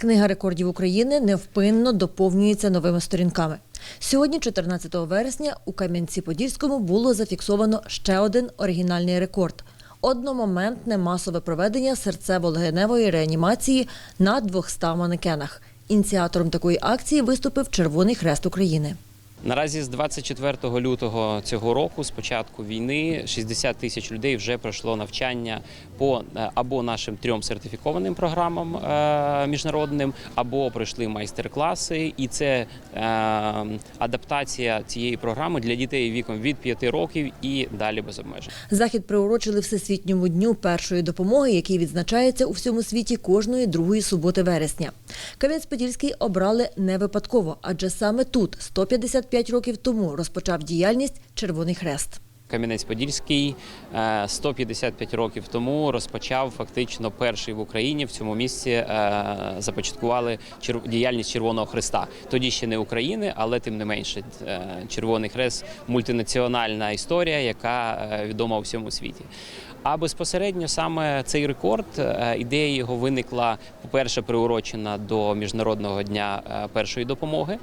Книга рекордів України невпинно доповнюється новими сторінками. Сьогодні, 14 вересня, у Кам'янці-Подільському було зафіксовано ще один оригінальний рекорд одномоментне масове проведення серцево-легеневої реанімації на 200 манекенах. Ініціатором такої акції виступив Червоний Хрест України. Наразі з 24 лютого цього року, з початку війни, 60 тисяч людей вже пройшло навчання по е, або нашим трьом сертифікованим програмам е, міжнародним, або пройшли майстер-класи. І це е, адаптація цієї програми для дітей віком від 5 років і далі без обмежень. Захід приурочили Всесвітньому дню першої допомоги, який відзначається у всьому світі кожної другої суботи вересня. Кам'янець-Подільський обрали не випадково, адже саме тут, 155 років тому, розпочав діяльність Червоний Хрест. Кам'янець-Подільський е, 155 років тому розпочав фактично перший в Україні в цьому місці е, започаткували діяльність Червоного Хреста. Тоді ще не України, але тим не менше е, Червоний Хрест мультинаціональна історія, яка е, відома у всьому світі. А безпосередньо саме цей рекорд, е, ідея його виникла, по-перше, приурочена до Міжнародного дня е, першої допомоги.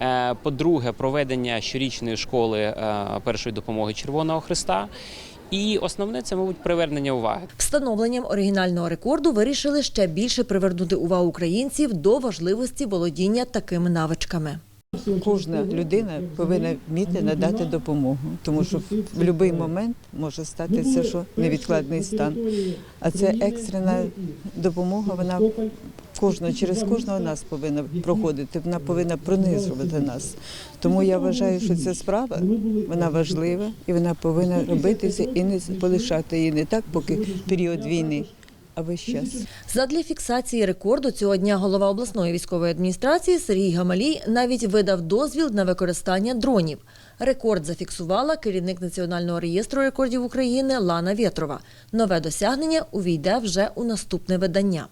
Е, По-друге, проведення щорічної школи першої допомоги Червоного Христа. І основне це, мабуть, привернення уваги. Встановленням оригінального рекорду вирішили ще більше привернути увагу українців до важливості володіння такими навичками. Кожна людина повинна вміти надати допомогу, тому що в будь-який момент може статися, що невідкладний стан. А це екстрена допомога. Вона кожного через кожного нас повинна проходити. Вона повинна пронизувати нас. Тому я вважаю, що ця справа вона важлива і вона повинна робитися і не полишати її не так, поки період війни, весь час. Задля фіксації рекорду цього дня голова обласної військової адміністрації Сергій Гамалій навіть видав дозвіл на використання дронів. Рекорд зафіксувала керівник Національного реєстру рекордів України Лана Вєтрова. Нове досягнення увійде вже у наступне видання.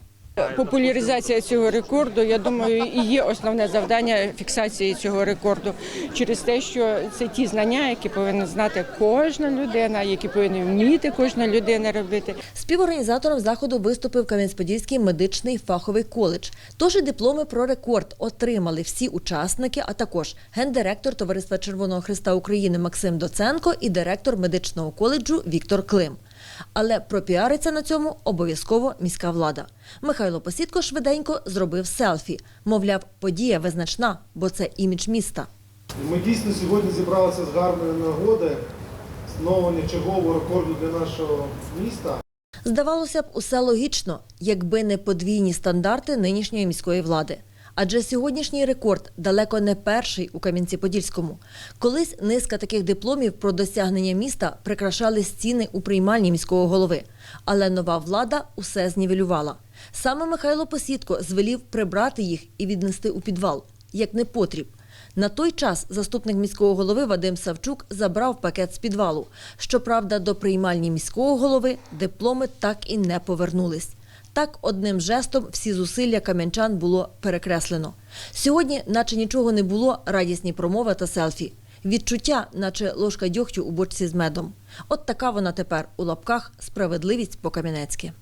Популяризація цього рекорду, я думаю, і є основне завдання фіксації цього рекорду через те, що це ті знання, які повинна знати кожна людина, які повинна вміти кожна людина робити. Співорганізатором заходу виступив Кам'янець-Подільський медичний фаховий коледж. Тож і дипломи про рекорд отримали всі учасники, а також гендиректор Товариства Червоного Христа України Максим Доценко і директор медичного коледжу Віктор Клим. Але пропіариться на цьому обов'язково міська влада. Михайло Посідко швиденько зробив селфі. Мовляв, подія визначна, бо це імідж міста. Ми дійсно сьогодні зібралися з гарної нагоди встановлення чергового рекорду для нашого міста. Здавалося б, усе логічно, якби не подвійні стандарти нинішньої міської влади. Адже сьогоднішній рекорд далеко не перший у Кам'янці-Подільському. Колись низка таких дипломів про досягнення міста прикрашали стіни у приймальні міського голови. Але нова влада усе знівелювала. Саме Михайло Посідко звелів прибрати їх і віднести у підвал, як не потріб. На той час заступник міського голови Вадим Савчук забрав пакет з підвалу. Щоправда, до приймальні міського голови дипломи так і не повернулись. Так, одним жестом всі зусилля кам'янчан було перекреслено. Сьогодні, наче нічого не було, радісні промови та селфі. Відчуття, наче ложка дьогтю у бочці з медом. От така вона тепер у лапках справедливість по-кам'янецьки.